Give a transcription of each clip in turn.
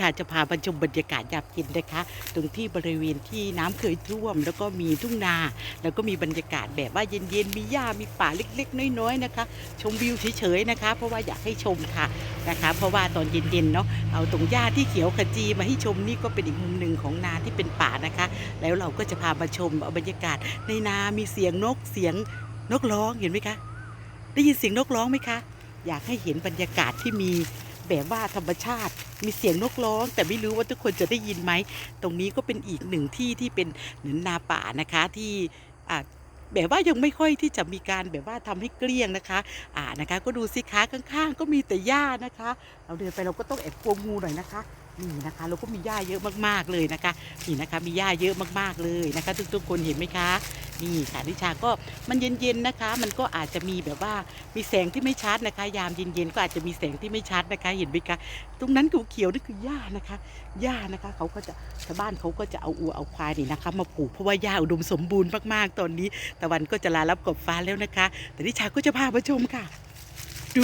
ค่ะจะพาไปชมบรรยากาศยามเย็นนะคะ ตรงที่บริเวณที่น้ำเคยท่วม แล้วก็มีทุ่งนา แล้วก็มีบรรยากาศแบบว่าเย็นๆมีหญ้ามีป่าเล็กๆ น้อยๆนะคะ ชมวิวเฉยๆนะคะ เพราะว่าอยากให้ชมค่ะนะคะ เพราะว่าตอนเย็นๆเนาะเอาตรงหญ้าที่เขียวขจีมาให้ชมนี่ก็เป็นอีกมุมหนึ่งของนาที่เป็นป่านะคะ แล้วเราก็จะพามาชมบรรยากาศในนามีเสียงนกเสียงนกร้องเห็นไหมคะ ได้ยินเสียงนกร้องไหมคะ อยากให้เห็นบรรยากาศที่มี แบบว่าธรรมชาติมีเสียงนกร้อง แต่ไม่รู้ว่าทุกคนจะได้ยินไหม ตรงนี้ก็เป็นอีกหนึ่งที่ที่เป็นเหนือนนาป่านะคะที่แบบว่ายังไม่ค่อยที่จะมีการแบบว่าทำให้เกลี้ยงนะคะ อ่านะคะ ก็ดูสิคะข้างๆ ก็มีแต่หญ้านะคะ เราเดินไปเราก็ต้องแอบกลัวงูหน่อยนะคะ นี่นะคะเราก็มีหญ้าเยอะมากๆเลยนะคะนี่นะคะมีหญ้าเยอะมากๆเลยนะคะ ทุกๆคนเห็นไหมคะนี่ค่ะนิชาก็มันเย็นๆนะคะ มันก็อาจจะมีแบบว่ามีแสงที่ไม่ชัดนะคะ ยามเย็นๆก็อาจจะมีแสงที่ไม่ชัดนะคะ เห็นไหมคะตรงนั้นเขียวๆนี่คือหญ้านะคะหญ้านะคะเขาก็จะชาวบ้านเขาก็จะเอาอัวเอาควายนี่นะคะ มาปลูกเพราะว่าหญ้าอุดมสมบูรณ์มากๆตอนนี้ ตะวันก็จะลารับกบฟ้าแล้วนะคะ แต่นิชาก็จะพามาชมค่ะ ดู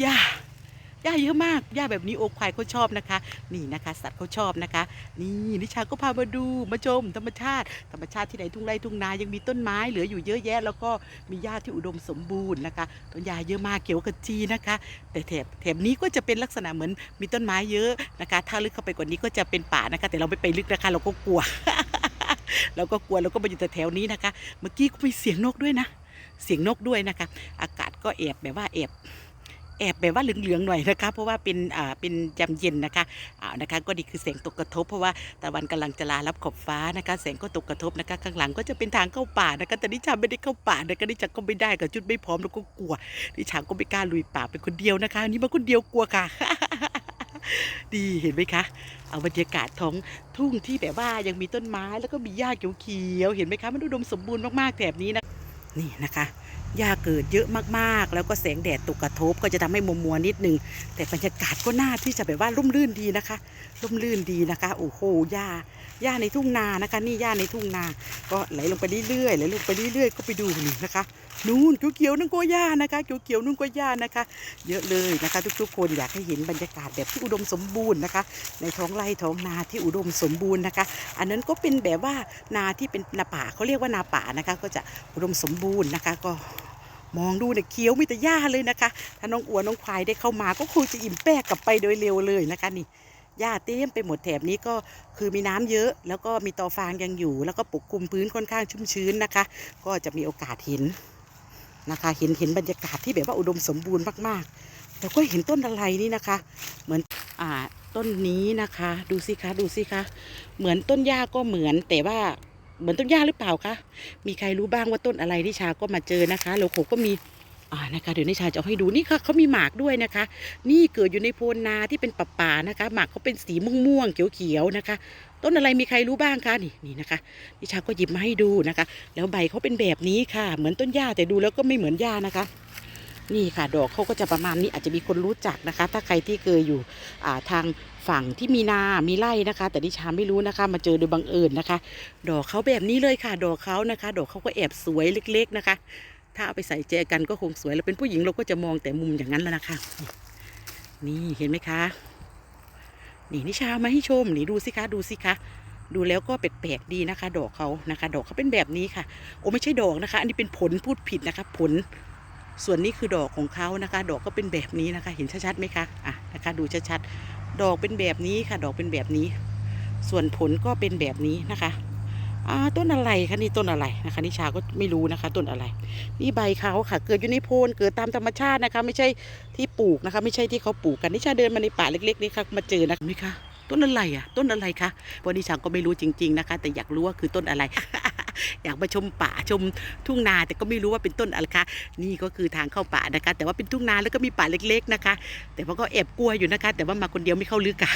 หญ้า หญ้าเยอะมากหญ้าแบบนี้โอควายเขาชอบนะคะ นี่นะคะ สัตว์เขาชอบนะคะ นี่นิชาก็พามาดูมาชมธรรมชาติ ธรรมชาติที่ไหนทุ่งไร่ทุ่งนายังมีต้นไม้เหลืออยู่เยอะแยะ แล้วก็มีหญ้าที่อุดมสมบูรณ์นะคะต้นหญ้าเยอะมากเขียวขจีนะคะ แต่แถบแถบนี้ก็จะเป็นลักษณะเหมือนมีต้นไม้เยอะนะคะ ถ้าลึกเข้าไปกว่านี้ก็จะเป็นป่านะคะ แต่เราไม่ไปลึกนะคะเราก็กลัวเราก็กลัวเราก็มาอยู่แต่แถวนี้นะคะ เมื่อกี้ก็มีเสียงนกด้วยนะ เสียงนกด้วยนะคะ อากาศก็แอบแบบว่าแอบ แอบแบบว่าเหลืองๆหน่อยนะคะ เพราะว่าเป็นอ่าเป็นยามเย็นนะคะอ่านะคะ ก็ดีคือแสงตกกระทบ เพราะว่าตะวันกำลังจะลารับขอบฟ้านะคะ แสงก็ตกกระทบนะคะ ข้างหลังก็จะเป็นทางเข้าป่านะคะแต่นิชาไม่ได้เข้าป่านะคะนิชาก็ไม่ได้กับจุดไม่พร้อมแล้วก็กลัวนิชาก็ไม่กล้าลุยป่าเป็นคนเดียวนะคะอันนี้มาคนเดียวกลัวค่ะดีเห็นไหมคะ เอาบรรยากาศท้องทุ่งที่แบบว่ายังมีต้นไม้แล้วก็มีหญ้าเขียวๆเห็นไหมคะ มันอุดมสมบูรณ์มากๆแถบนี้นะ นี่นะคะ หญ้าเกิดเยอะมากๆ แล้วก็แสงแดดตกกระทบก็จะทำให้มัวมัวๆนิดนึง แต่บรรยากาศก็น่าที่จะแบบว่าร่มรื่นดีนะคะ ร่มรื่นดีนะคะ โอ้โหหญ้าหญ้าในทุ่งนานะคะ นี่หญ้าในทุ่งนา ก็ไหลลงไปเรื่อยๆไหลลงไปเรื่อยๆก็ไปดูนี่นะคะนู่นเขียวๆนั่นก็หญ้านะคะเขียวๆนู่นก็หญ้านะคะ เยอะเลยนะคะ ทุกๆ คนอยากให้เห็นบรรยากาศแบบที่อุดมสมบูรณ์นะคะ ในท้องไร่ท้องนาที่อุดมสมบูรณ์นะคะ อันนั้นก็เป็นแบบว่านาที่เป็นนาป่าเขาเรียกว่านาป่านะคะ ก็จะอุดมสมบูรณ์นะคะก็ มองดูเนี่ยเขียวมีแต่หญ้าเลยนะคะ ถ้าน้องอัวน้องควายได้เข้ามาก็คงจะอิ่มแป้กลับไปโดยเร็วเลยนะคะนี่หญ้าเต็มไปหมดแถบนี้ก็คือมีน้ำเยอะ แล้วก็มีตอฟางยังอยู่ แล้วก็ปกคลุมพื้นค่อนข้างชุ่มชื้นนะคะ ก็จะมีโอกาสเห็นนะคะ เห็นเห็นบรรยากาศที่แบบว่าอุดมสมบูรณ์มากๆแต่ก็เห็นต้นอะไรนี่นะคะ เหมือนอ่าต้นนี้นะคะ ดูสิคะดูสิคะเหมือนต้นหญ้าก็เหมือนแต่ว่า เหมือนต้นหญ้าหรือเปล่าคะ มีใครรู้บ้างว่าต้นอะไรนิชาก็มาเจอนะคะแล้วโขก็มีอ่านะคะเดี๋ยวนิชาจะเอาให้ดูนี่ค่ะเขามีหมากด้วยนะคะ นี่เกิดอยู่ในโพนนาที่เป็นป่าป่านะคะ หมากเขาเป็นสีม่วงๆเขียวๆนะคะ ต้นอะไรมีใครรู้บ้างคะนี่นี่นะคะ นิชาก็หยิบมาให้ดูนะคะ แล้วใบเขาเป็นแบบนี้ค่ะ เหมือนต้นหญ้าแต่ดูแล้วก็ไม่เหมือนหญ้านะคะ นี่ค่ะดอกเขาก็จะประมาณนี้อาจจะมีคนรู้จักนะคะ ถ้าใครที่เคยอยู่อ่าทางฝั่งที่มีนามีไร่นะคะ แต่ดิชาไม่รู้นะคะ มาเจอโดยบังเอิญนะคะ ดอกเขาแบบนี้เลยค่ะ ดอกเขานะคะ ดอกเขาก็แอบสวยเล็ก ๆนะคะ ถ้าเอาไปใส่แจกันก็คงสวย แล้วเป็นผู้หญิงเราก็จะมองแต่มุมอย่างนั้นแล้วนะคะ นี่เห็นไหมคะ นี่นิชามาให้ชมนี่ดูสิคะดูสิคะดูแล้วก็แปลกๆดีนะคะ ดอกเขานะคะ ดอกเขาเป็นแบบนี้ค่ะ โอ้ไม่ใช่ดอกนะคะ อันนี้เป็นผลพูดผิดนะคะ ผล ส่วนนี้คือดอกของเขานะคะ ดอกก็เป็นแบบนี้นะคะ เห็นชัดๆไหมคะอะนะคะ ดูชัดๆดอกเป็นแบบนี้ค่ะ ดอกเป็นแบบนี้ ส่วนผลก็เป็นแบบนี้นะคะอ่าต้นอะไรคะนี่ต้นอะไรนะคะนิชาก็ไม่รู้นะคะ ต้นอะไร นี่ใบเขาค่ะ เกิดอยู่ในโพนเกิดตามธรรมชาตินะคะ ไม่ใช่ที่ปลูกนะคะ ไม่ใช่ที่เขาปลูกกันนิชาเดินมาในป่าเล็กๆนี่ค่ะมาเจอนะคะนี่ค่ะต้นอะไรอะ ต้นอะไรคะเพราะนิชาก็ไม่รู้จริง ๆนะคะ แต่อยากรู้ว่าคือต้นอะไร อยากมาชมป่าชมทุ่งนาแต่ก็ไม่รู้ว่าเป็นต้นอะไรคะนี่ก็คือทางเข้าป่านะคะ แต่ว่าเป็นทุ่งนาแล้วก็มีป่าเล็ก ๆนะคะ แต่ว่าก็แอบกลัวอยู่นะคะ แต่ว่ามาคนเดียวไม่เข้าลึกค่ะ